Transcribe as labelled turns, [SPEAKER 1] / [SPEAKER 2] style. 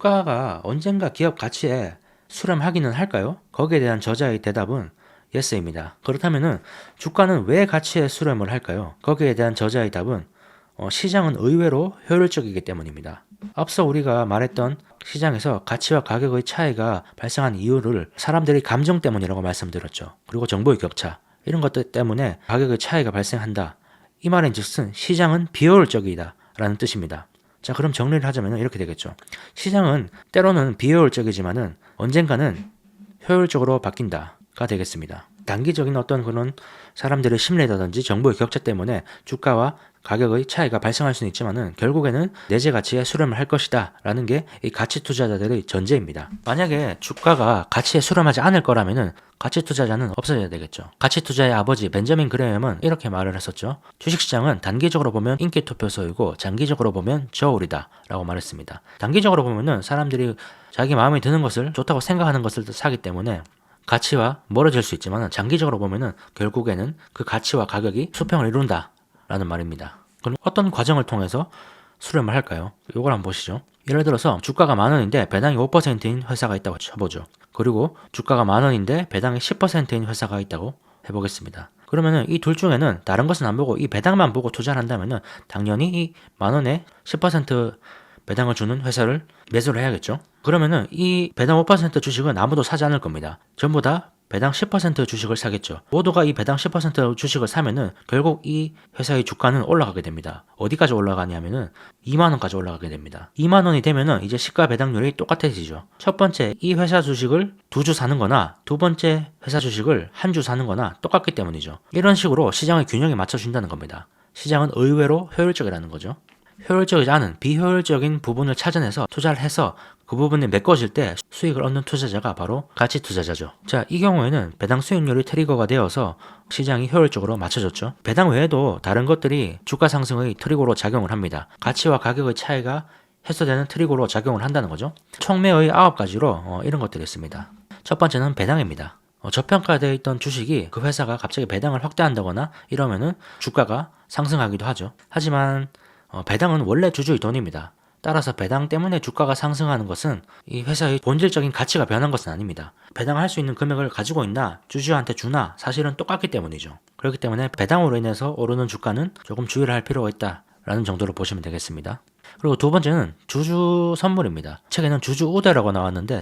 [SPEAKER 1] 주가가 언젠가 기업 가치에 수렴하기는 할까요? 거기에 대한 저자의 대답은 yes입니다. 그렇다면은 주가는 왜 가치에 수렴을 할까요? 거기에 대한 저자의 답은 어, 시장은 의외로 효율적이기 때문입니다. 앞서 우리가 말했던 시장에서 가치와 가격의 차이가 발생한 이유를 사람들의 감정 때문이라고 말씀드렸죠. 그리고 정보의 격차 이런 것들 때문에 가격의 차이가 발생한다. 이 말인 즉슨 시장은 비효율적이다 라는 뜻입니다. 자 그럼 정리를 하자면 이렇게 되겠죠. 시장은 때로는 비효율적이지만은 언젠가는 효율적으로 바뀐다가 되겠습니다. 단기적인 어떤 그런 사람들의 심리라든지 정보의 격차 때문에 주가와 가격의 차이가 발생할 수는 있지만은 결국에는 내재 가치에 수렴을 할 것이다 라는 게 이 가치 투자자들의 전제입니다. 만약에 주가가 가치에 수렴하지 않을 거라면은 가치 투자자는 없어져야 되겠죠. 가치 투자의 아버지 벤저민 그레엄은 이렇게 말을 했었죠. 주식시장은 단기적으로 보면 인기 투표소이고 장기적으로 보면 저울이다 라고 말했습니다. 단기적으로 보면은 사람들이 자기 마음에 드는 것을 좋다고 생각하는 것을 사기 때문에 가치와 멀어질 수 있지만 장기적으로 보면은 결국에는 그 가치와 가격이 수평을 이룬다라는 말입니다. 그럼 어떤 과정을 통해서 수렴을 할까요? 이걸 한번 보시죠. 예를 들어서 주가가 만 원인데 배당이 5%인 회사가 있다고 쳐보죠. 그리고 주가가 만 원인데 배당이 10%인 회사가 있다고 해보겠습니다. 그러면은 이 둘 중에는 다른 것은 안 보고 이 배당만 보고 투자를 한다면은 당연히 이 만 원에 10% 배당을 주는 회사를 매수를 해야겠죠. 그러면은 이 배당 5% 주식은 아무도 사지 않을 겁니다. 전부 다 배당 10% 주식을 사겠죠. 모두가 이 배당 10% 주식을 사면은 결국 이 회사의 주가는 올라가게 됩니다. 어디까지 올라가냐면은 2만 원까지 올라가게 됩니다. 2만 원이 되면은 이제 시가 배당률이 똑같아지죠. 첫 번째 이 회사 주식을 두 주 사는 거나 두 번째 회사 주식을 한 주 사는 거나 똑같기 때문이죠. 이런 식으로 시장의 균형에 맞춰 준다는 겁니다. 시장은 의외로 효율적이라는 거죠. 효율적이지 않은 비효율적인 부분을 찾아내서 투자를 해서 그 부분이 메꿔질 때 수익을 얻는 투자자가 바로 가치 투자자죠. 자, 이 경우에는 배당 수익률이 트리거가 되어서 시장이 효율적으로 맞춰졌죠. 배당 외에도 다른 것들이 주가 상승의 트리거로 작용을 합니다. 가치와 가격의 차이가 해소되는 트리거로 작용을 한다는 거죠. 총매의 아홉 가지로 어, 이런 것들이 있습니다. 첫 번째는 배당입니다. 어, 저평가되어 있던 주식이 그 회사가 갑자기 배당을 확대한다거나 이러면은 주가가 상승하기도 하죠. 하지만 어, 배당은 원래 주주의 돈입니다. 따라서 배당 때문에 주가가 상승하는 것은 이 회사의 본질적인 가치가 변한 것은 아닙니다. 배당할 수 있는 금액을 가지고 있나 주주한테 주나 사실은 똑같기 때문이죠. 그렇기 때문에 배당으로 인해서 오르는 주가는 조금 주의를 할 필요가 있다라는 정도로 보시면 되겠습니다. 그리고 두 번째는 주주 선물입니다. 책에는 주주 우대라고 나왔는데